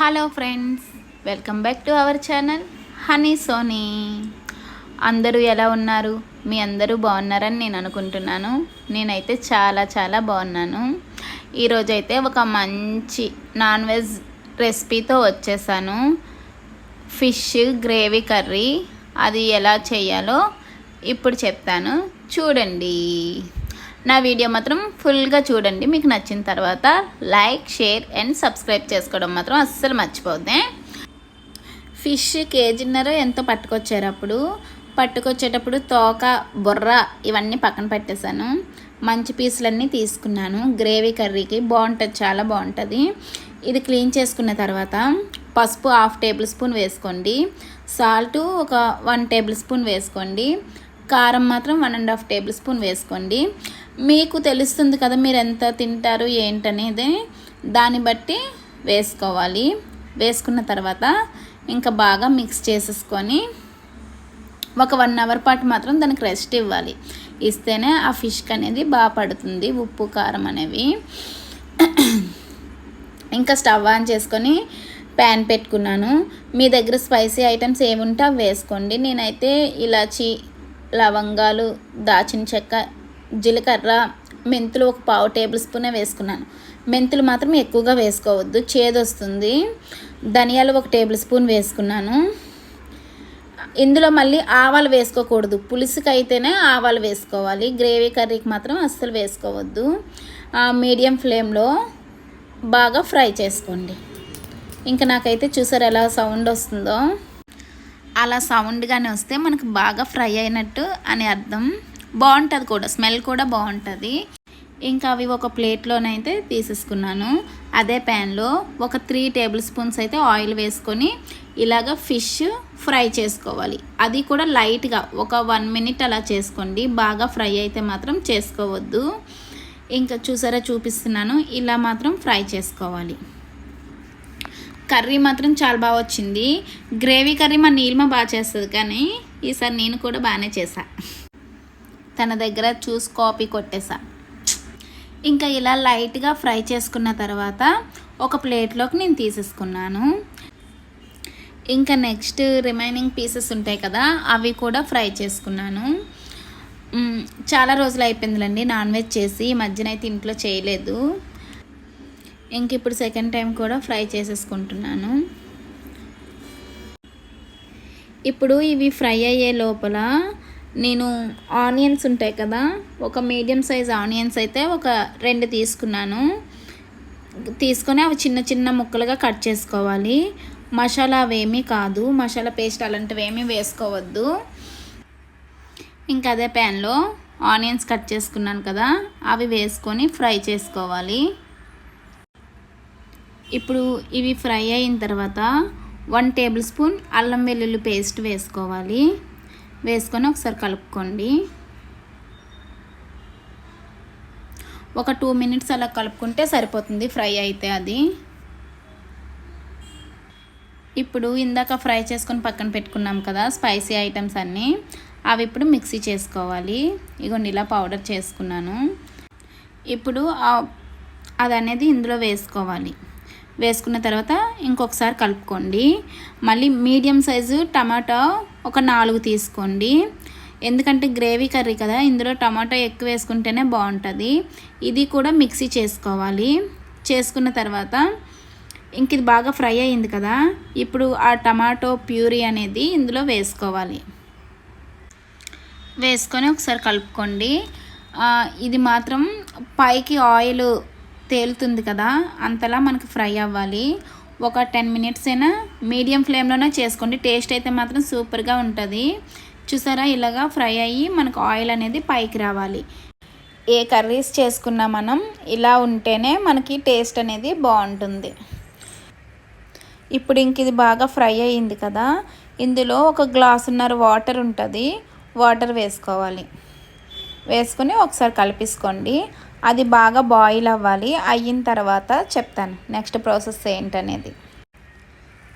Hello friends welcome back to our channel. Honey Sony. అందరూ ఎలా ఉన్నారు? మీ అందరూ బాగున్నారని నేను అనుకుంటున్నాను. నేనైతే చాలా చాలా బాగున్నాను. ఈరోజైతే అయితే ఒక మంచి నాన్ వెజ్ రెసిపీతో వచ్చేసాను. Fish gravy curry. అది ఎలా చేయాలో ఇప్పుడు చెప్తాను. చూడండి. నా వీడియో మాత్రం ఫుల్గా చూడండి. మీకు నచ్చిన తర్వాత లైక్ షేర్ అండ్ సబ్స్క్రైబ్ చేసుకోవడం మాత్రం అస్సలు మర్చిపోద్దే. ఫిష్ కేజీన్నర ఎంతో పట్టుకొచ్చారు అప్పుడు. పట్టుకొచ్చేటప్పుడు తోక బొర్ర ఇవన్నీ పక్కన పెట్టేశాను. మంచి పీసులన్నీ తీసుకున్నాను. గ్రేవీ కర్రీకి బాగుంటుంది చాలా బాగుంటుంది. ఇది క్లీన్ చేసుకున్న తర్వాత పసుపు హాఫ్ టేబుల్ స్పూన్ వేసుకోండి. సాల్ట్ ఒక వన్ టేబుల్ స్పూన్ వేసుకోండి. కారం మాత్రం one and half tablespoon వేసుకోండి. మీకు తెలుస్తుంది కదా మీరు ఎంత తింటారు ఏంటనేది. దాన్ని బట్టి వేసుకోవాలి. వేసుకున్న తర్వాత ఇంకా బాగా మిక్స్ చేసేసుకొని ఒక వన్ అవర్ పాటు మాత్రం దానికి రెస్ట్ ఇవ్వాలి. ఇస్తేనే ఆ ఫిష్కి అనేది బాగా పడుతుంది ఉప్పు కారం అనేవి. ఇంకా స్టవ్ ఆన్ చేసుకొని ప్యాన్ పెట్టుకున్నాను. మీ దగ్గర స్పైసీ ఐటమ్స్ ఏముంటే అవి వేసుకోండి. నేనైతే ఇలాచి లవంగాలు దాచిన చెక్క జీలకర్ర మెంతులు ఒక పావు టేబుల్ స్పూనే వేసుకున్నాను. మెంతులు మాత్రం ఎక్కువగా వేసుకోవద్దు చేదు వస్తుంది ధనియాలు ఒక టేబుల్ స్పూన్ వేసుకున్నాను. ఇందులో మళ్ళీ ఆవాలు వేసుకోకూడదు పులుసుకి అయితేనే ఆవాలు వేసుకోవాలి. గ్రేవీ కర్రీకి మాత్రం అస్సలు వేసుకోవద్దు. మీడియం ఫ్లేమ్లో బాగా ఫ్రై చేసుకోండి. ఇంకా నాకైతే చూసారు ఎలా సౌండ్ వస్తుందో? అలా సౌండ్గానే వస్తే మనకు బాగా ఫ్రై అయినట్టు అని అర్థం. బాగుంటుంది కూడా స్మెల్ కూడా బాగుంటుంది. ఇంకా అవి ఒక ప్లేట్లోనైతే తీసేసుకున్నాను. అదే ప్యాన్లో ఒక త్రీ టేబుల్ స్పూన్స్ అయితే ఆయిల్ వేసుకొని ఇలాగ ఫిష్ ఫ్రై చేసుకోవాలి. అది కూడా లైట్గా ఒక వన్ మినిట్ అలా చేసుకోండి. బాగా ఫ్రై అయితే మాత్రం చేసుకోవద్దు. ఇంకా చూసారా చూపిస్తున్నాను. ఇలా మాత్రం ఫ్రై చేసుకోవాలి. కర్రీ మాత్రం చాలా బాగా వచ్చింది. గ్రేవీ కర్రీ మా నీల్మ బాగా చేస్తుంది కానీ ఈసారి నేను కూడా బాగానే చేశాను తన దగ్గర చూసి కాపీ కొట్టేసా ఇంకా ఇలా లైట్గా ఫ్రై చేసుకున్న తర్వాత ఒక ప్లేట్లోకి నేను తీసేసుకున్నాను. ఇంకా నెక్స్ట్ రిమైనింగ్ పీసెస్ ఉంటాయి కదా అవి కూడా ఫ్రై చేసుకున్నాను. చాలా రోజులు అయిపోయిందిలండి నాన్ వెజ్ చేసి ఈ మధ్యన అయితే ఇంట్లో చేయలేదు. ఇంక ఇప్పుడు సెకండ్ టైం కూడా ఫ్రై చేసేసుకుంటున్నాను. ఇప్పుడు ఇవి ఫ్రై అయ్యే లోపల నేను ఆనియన్స్ ఉంటాయి కదా ఒక మీడియం సైజ్ ఆనియన్స్ అయితే ఒక రెండు తీసుకున్నాను. తీసుకొని అవి చిన్న చిన్న ముక్కలుగా కట్ చేసుకోవాలి. మసాలా అవేమీ కాదు. మసాలా పేస్ట్ అలాంటివి ఏమీ వేసుకోవద్దు. ఇంకా అదే ప్యాన్లో ఆనియన్స్ కట్ చేసుకున్నాను కదా అవి వేసుకొని ఫ్రై చేసుకోవాలి. ఇప్పుడు ఇవి ఫ్రై అయిన తర్వాత వన్ టేబుల్ స్పూన్ అల్లం వెల్లుల్లి పేస్ట్ వేసుకోవాలి. వేసుకొని ఒకసారి కలుపుకోండి. ఒక టూ మినిట్స్ అలా కలుపుకుంటే సరిపోతుంది ఫ్రై అయితే అది. ఇప్పుడు ఇందాక ఫ్రై చేసుకొని పక్కన పెట్టుకున్నాం కదా స్పైసీ ఐటమ్స్ అన్నీ. అవి ఇప్పుడు మిక్సీ చేసుకోవాలి. ఇగోండి ఇలా పౌడర్ చేసుకున్నాను. ఇప్పుడు అది అనేది ఇందులో వేసుకోవాలి. వేసుకున్న తర్వాత ఇంకొకసారి కలుపుకోండి. మళ్ళీ మీడియం సైజు టమాటా ఒక నాలుగు తీసుకోండి. ఎందుకంటే గ్రేవీ కర్రీ కదా ఇందులో టమాటా ఎక్కువ వేసుకుంటేనే బాగుంటుంది. ఇది కూడా మిక్సీ చేసుకోవాలి. చేసుకున్న తర్వాత ఇంక ఇది బాగా ఫ్రై అయింది కదా ఇప్పుడు ఆ టమాటో ప్యూరీ అనేది ఇందులో వేసుకోవాలి. వేసుకొని ఒకసారి కలుపుకోండి. ఇది మాత్రం పైకి ఆయిల్ తేలుతుంది కదా అంతలా మనకు ఫ్రై అవ్వాలి. ఒక టెన్ మినిట్స్ అయినా మీడియం ఫ్లేమ్లోనే చేసుకోండి. టేస్ట్ అయితే మాత్రం సూపర్గా ఉంటుంది. చూసారా? ఇలాగా ఫ్రై అయ్యి మనకు ఆయిల్ అనేది పైకి రావాలి. ఏ కర్రీస్ చేసుకున్నా మనం ఇలా ఉంటేనే మనకి టేస్ట్ అనేది బాగుంటుంది. ఇప్పుడు ఇంక ఇది బాగా ఫ్రై అయ్యింది కదా? ఇందులో ఒక గ్లాసున్నర వాటర్ ఉంటుంది. వాటర్ వేసుకోవాలి. వేసుకొని ఒకసారి కలిపేసుకోండి. అది బాగా బాయిల్ అవ్వాలి. అయిన తర్వాత చెప్తాను నెక్స్ట్ ప్రాసెస్ ఏంటనేది.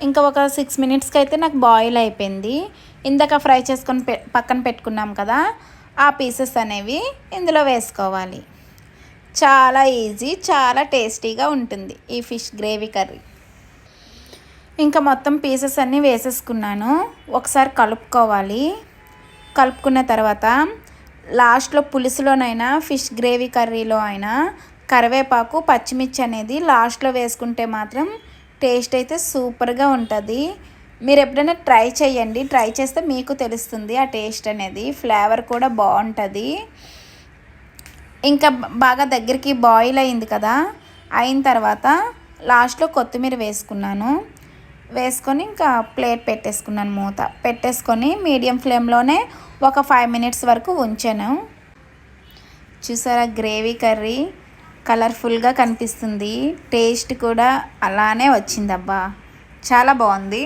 ఇంకా ఒక సిక్స్ మినిట్స్కి అయితే నాకు బాయిల్ అయిపోయింది. ఇందాక ఫ్రై చేసుకొని పె పక్కన పెట్టుకున్నాం కదా ఆ పీసెస్ అనేవి ఇందులో వేసుకోవాలి. చాలా ఈజీ చాలా టేస్టీగా ఉంటుంది ఈ ఫిష్ గ్రేవీ కర్రీ ఇంకా మొత్తం పీసెస్ అన్నీ వేసేసుకున్నాను. ఒకసారి కలుపుకోవాలి. కలుపుకున్న తర్వాత లాస్ట్లో పులుసులోనైనా ఫిష్ గ్రేవీ కర్రీలో అయినా కరివేపాకు పచ్చిమిర్చి అనేది లాస్ట్లో వేసుకుంటే మాత్రం టేస్ట్ అయితే సూపర్గా ఉంటుంది. మీరు ఎప్పుడైనా ట్రై చేయండి. ట్రై చేస్తే మీకు తెలుస్తుంది ఆ టేస్ట్ అనేది. ఫ్లేవర్ కూడా బాగుంటుంది. ఇంకా బాగా దగ్గరికి బాయిల్ అయింది కదా. అయిన తర్వాత లాస్ట్లో కొత్తిమీర వేసుకున్నాను. వేసుకొని ఇంకా ప్లేట్ పెట్టేసుకున్నాను మూత. పెట్టేసుకొని మీడియం ఫ్లేమ్లోనే ఒక ఫైవ్ మినిట్స్ వరకు ఉంచాను. చూసారా గ్రేవీ కర్రీ కలర్ఫుల్గా కనిపిస్తుంది. టేస్ట్ కూడా అలానే వచ్చిందబ్బా. చాలా బాగుంది.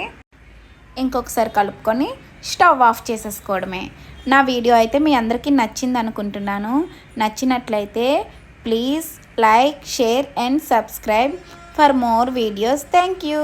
ఇంకొకసారి కలుపుకొని స్టవ్ ఆఫ్ చేసేసుకోవడమే. నా వీడియో అయితే మీ అందరికీ నచ్చింది అనుకుంటున్నాను. నచ్చినట్లయితే please like share and subscribe for more videos. Thank you.